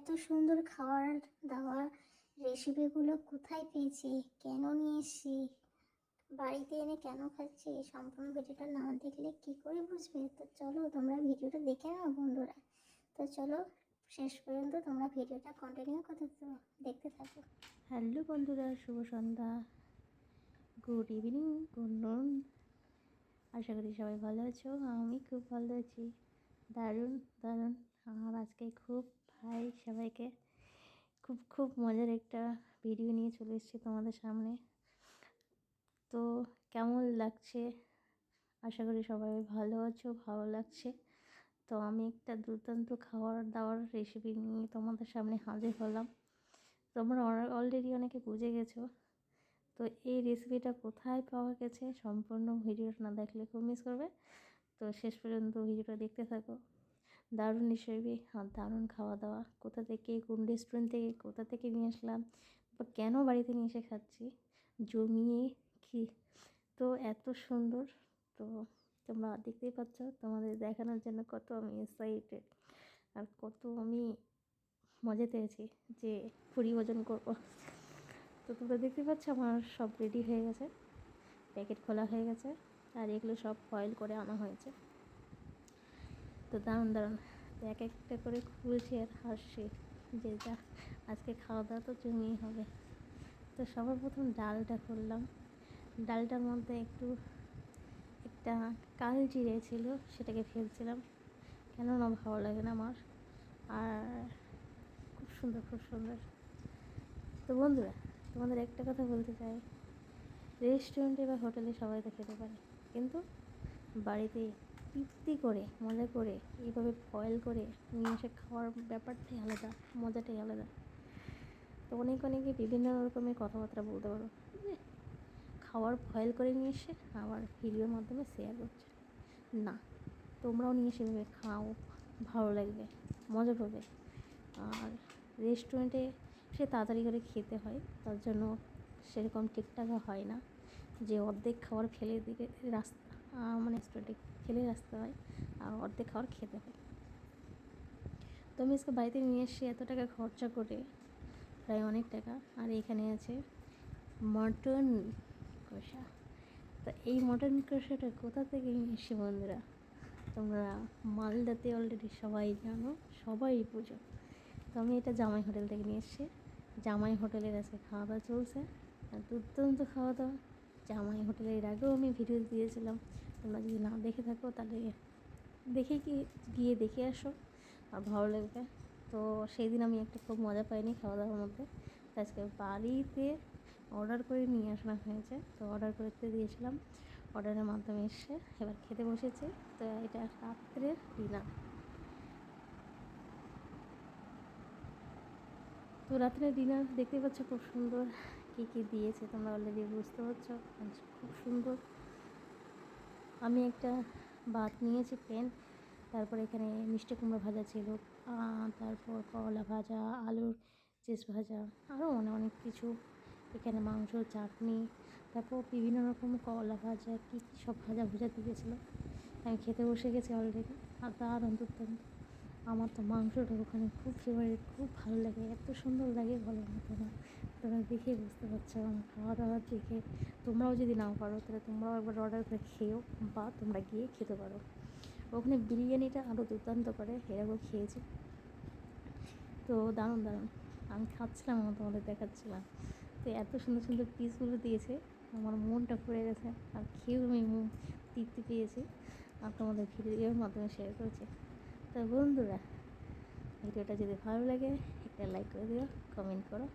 এত সুন্দর খাবার দাবার রেসিপিগুলো কোথায় পেয়েছি? কেন নিয়ে এসেছি? বাড়িতে এনে কেন খাচ্ছি? সম্পূর্ণ ভিডিওটা না দেখলে কি করে বুঝবে? তো চলো তোমরা ভিডিওটা দেখে নাও বন্ধুরা। তো চলো শেষ পর্যন্ত তোমরা ভিডিওটা কন্টিনিউ করতে দেখতে থাকো। হ্যালো বন্ধুরা, শুভ সন্ধ্যা। গুড ইভিনিং গুড নুন আশা করি সবাই ভালো আছো, আমি খুব ভালো আছি। দারুণ দারুণ। আমার আজকে খুব ভাই সবাইকে। খুব খুব মজার একটা ভিডিও নিয়ে চলে এসেছি তোমাদের সামনে। তো কেমন লাগছে? আশা করি সবাই ভালো আছো, ভালো লাগছে। তো আমি একটা দুর্দান্ত খাবার দাবার রেসিপি নিয়ে তোমাদের সামনে হাজির হলাম। তোমরা অলরেডি অনেকে বুঝে গেছো। তো এই রেসিপিটা কোথায় পাওয়া গেছে সম্পূর্ণ ভিডিওটা না দেখলে খুব মিস করবে। তো শেষ পর্যন্ত ভিডিওটা দেখতে থাকো। দারুণ রেসিপি আর দারুণ খাওয়া দাওয়া কোথা থেকে, কোন রেস্টুরেন্ট থেকে, কোথা থেকে নিয়ে আসলাম, বা কেন বাড়িতে নিয়ে এসে খাচ্ছি, জমিয়ে কি? তো এত সুন্দর। তো তোমরা দেখতেই পাচ্ছ, তোমাদের দেখানোর জন্য কত আমি এক্সাইটেড আর কত আমি মজাতে আছি যে পরিভোজন করব। তো তোমরা দেখতে পাচ্ছ, আমার সব রেডি হয়ে গেছে প্যাকেট খোলা হয়ে গেছে, আর এগুলো সব ফয়েল করে আনা হয়েছে। তো দারুণ দারুণ। এক একটা করে খুলছি আর হাসছি যে যা, আজকে খাওয়া দাওয়া তো জমিয়ে হবে। তো সবার প্রথম ডালটা করলাম। ডালটার মধ্যে একটু, একটা কাল জিরে ছিল, সেটাকে ফেলছিলাম। কেননা ভালো লাগে না আমার। আর খুব সুন্দর খুব সুন্দর। তো বন্ধুরা, তোমাদের একটা কথা বলতে চাই। রেস্টুরেন্টে বা হোটেলে সবাই তো খেতে পারে। কিন্তু বাড়িতে তৃপ্তি করে, মজা করে, এইভাবে ফয়েল করে নিয়ে এসে খাওয়ার ব্যাপারটাই আলাদা, মজাটাই আলাদা। তো অনেক অনেকে বিভিন্ন রকমের কথাবার্তা বলতে পারো। যে খাওয়ার ফয়েল করে নিয়ে এসে আবার ভিডিওর মাধ্যমে শেয়ার করছে। না, তোমরাও নিয়ে সেভাবে খাও, ভালো লাগবে, মজা পাবে। আর রেস্টুরেন্টে সে তাড়াতাড়ি করে খেতে হয়, তার জন্য সেরকম ঠিকঠাক হয় না। যে অর্ধেক খাবার ফেলে দিকে রাস্তা মানে রেস্টুরেন্টে ফেলে রাস্তা হয়, আর অর্ধেক খাবার খেতে হয়। তো আমি আজকে বাড়িতে নিয়ে এসে এত টাকা খরচা করে, প্রায় অনেক টাকা, আর এখানে আছে মটন কষা। তা এই মটন কষাটা কোথা থেকে নিয়ে এসে বন্ধুরা? তোমরা মালদাতে অলরেডি সবাই জানো, সবাই পুজো তো আমি এটা জামাই হোটেল থেকে নিয়ে এসেছি। জামাই হোটেলের আজকে খাওয়া দাওয়া চলছে দুর্দান্ত খাওয়া দাওয়া জামাই হোটেলের এর আগেও আমি ভিডিও দিয়েছিলাম। তোমরা যদি না দেখে থাকো, তাহলে দেখে কি, গিয়ে দেখে আসো। আর ভালো লাগবে। তো সেই দিন আমি একটা খুব মজা পাইনি খাওয়া দাওয়ার মধ্যে আজকে বাড়িতে অর্ডার করে নিয়ে আসা হয়েছে। তো অর্ডার করতে দিয়েছিলাম। অর্ডারের মাধ্যমে এসে এবার খেতে বসেছি। তো এটা রাত্রের ডিনার তো রাত্রে ডিনার দেখতে পাচ্ছ খুব সুন্দর। কী কী দিয়েছে তোমরা অলরেডি বুঝতে পারছ? খুব সুন্দর। আমি একটা ভাত নিয়েছি, প্লেন। তারপর এখানে মিষ্টি কুমড়ো ভাজা ছিল। তারপর করলা ভাজা, আলুর চিজ ভাজা আরও অনেক অনেক কিছু। এখানে মাংস, চাটনি, তারপর বিভিন্ন রকম করলা ভাজা, কী কী সব ভাজা ভুজা দিয়েছিলো। আমি খেতে বসে গেছি অলরেডি আর তার অন্তত আমার তো মাংসটা ওখানে খুব ফেভারিট খুব ভালো লাগে। এত সুন্দর লাগে বলার মতো না। তোমরা দেখে বুঝতে পারছ আমার খাওয়া দাওয়া দেখে তোমরাও যদি নাও পারো, তাহলে তোমরাও একবার অর্ডার করে খেয়েও বা তোমরা গিয়ে খেতে পারো। ওখানে বিরিয়ানিটা আরও দুর্দান্ত করে, এরকম খেয়েছি। তো দারুণ দারুণ। আমি খাচ্ছিলাম আমার তোমাদের দেখাচ্ছিলাম। তো এত সুন্দর সুন্দর পিসগুলো দিয়েছে, আমার মনটা ভরে গেছে। আর খেয়েও আমি তৃপ্তি পেয়েছি আর তোমাদের ভিডিওর মাধ্যমে শেয়ার করেছি। তো বন্ধুরা, ভিডিওটা যদি ভালো লাগে, একটা লাইক করে দিও কমেন্ট করো।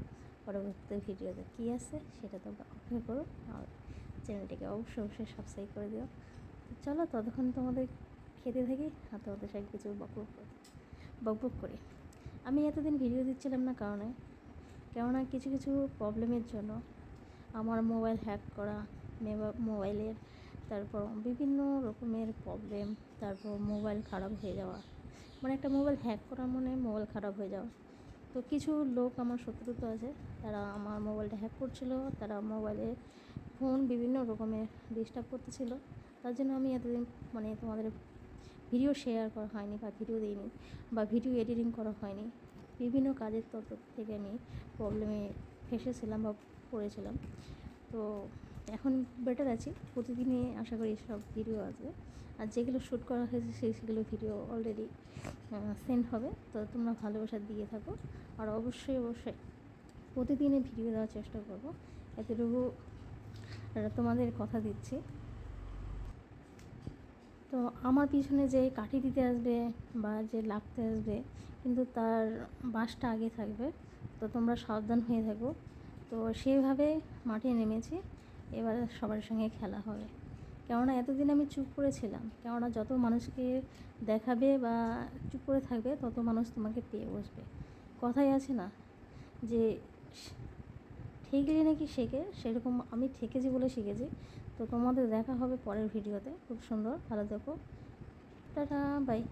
পরবর্তী ভিডিওতে কী আছে সেটা তোমরা অপেক্ষা করো, আর চ্যানেলটিকে অবশ্যই অবশ্যই সাবস্ক্রাইব করে দিও। চলো ততক্ষণ তোমাদের খেতে থাকি, আর তোমাদের সাথে কিছু বকবক করি বকবক করি। আমি এতদিন ভিডিও দিচ্ছিলাম না কারণে, কেননা কিছু কিছু প্রবলেমের জন্য আমার মোবাইল হ্যাক করা মোবাইলের তারপর বিভিন্ন রকমের প্রবলেম তারপর মোবাইল খারাপ হয়ে যাওয়া মানে একটা মোবাইল হ্যাক করা মানে মোবাইল খারাপ হয়ে যাওয়া। তো কিছু লোক আমার শত্রুতা আছে। তারা আমার মোবাইলটা হ্যাক করছিল, তারা মোবাইলে ফোন বিভিন্ন রকমের ডিস্টার্ব করতেছিল। তার জন্য আমি এতদিন মানে তোমাদের ভিডিও শেয়ার করা হয়নি বা ভিডিও দিইনি বা ভিডিও এডিটিং করা হয়নি। বিভিন্ন কাজের তরফ থেকে আমি প্রবলেমে ফেসেছিলাম বা পড়েছিলাম। তো এখন বেটার আছি। প্রতিদিনই আশা করি সব ভিডিও আসবে। আর যেগুলো শ্যুট করা হয়েছে সেই সেগুলো ভিডিও অলরেডি সেন্ড হবে। তো তোমরা ভালোবাসা দিয়ে থাকো। আর অবশ্যই অবশ্যই প্রতিদিনই ভিডিও দেওয়ার চেষ্টা করব। এতটুকু তোমাদের কথা দিচ্ছি। তো আমার পিছনে যে কাঠি দিতে আসবে বা যে লাগতে আসবে, কিন্তু তার বাসটা আগে থাকবে। তো তোমরা সাবধান হয়ে থাকো। তো সেইভাবে মাঠে নেমেছি। এবার সবার সঙ্গে খেলা হবে। কেননা এতদিন আমি চুপ করেছিলাম। কেননা যত মানুষকে দেখাবে বা চুপ করে থাকবে, তত মানুষ তোমাকে পেয়ে বসবে। কথাই আছে না যে, ঠেকলে নাকি শেখে, সেরকম আমি ঠেকেছি বলে শিখেছি। তো তোমাদের দেখা হবে পরের ভিডিওতে। খুব সুন্দর। ভালো দেখো টাটা, বাই।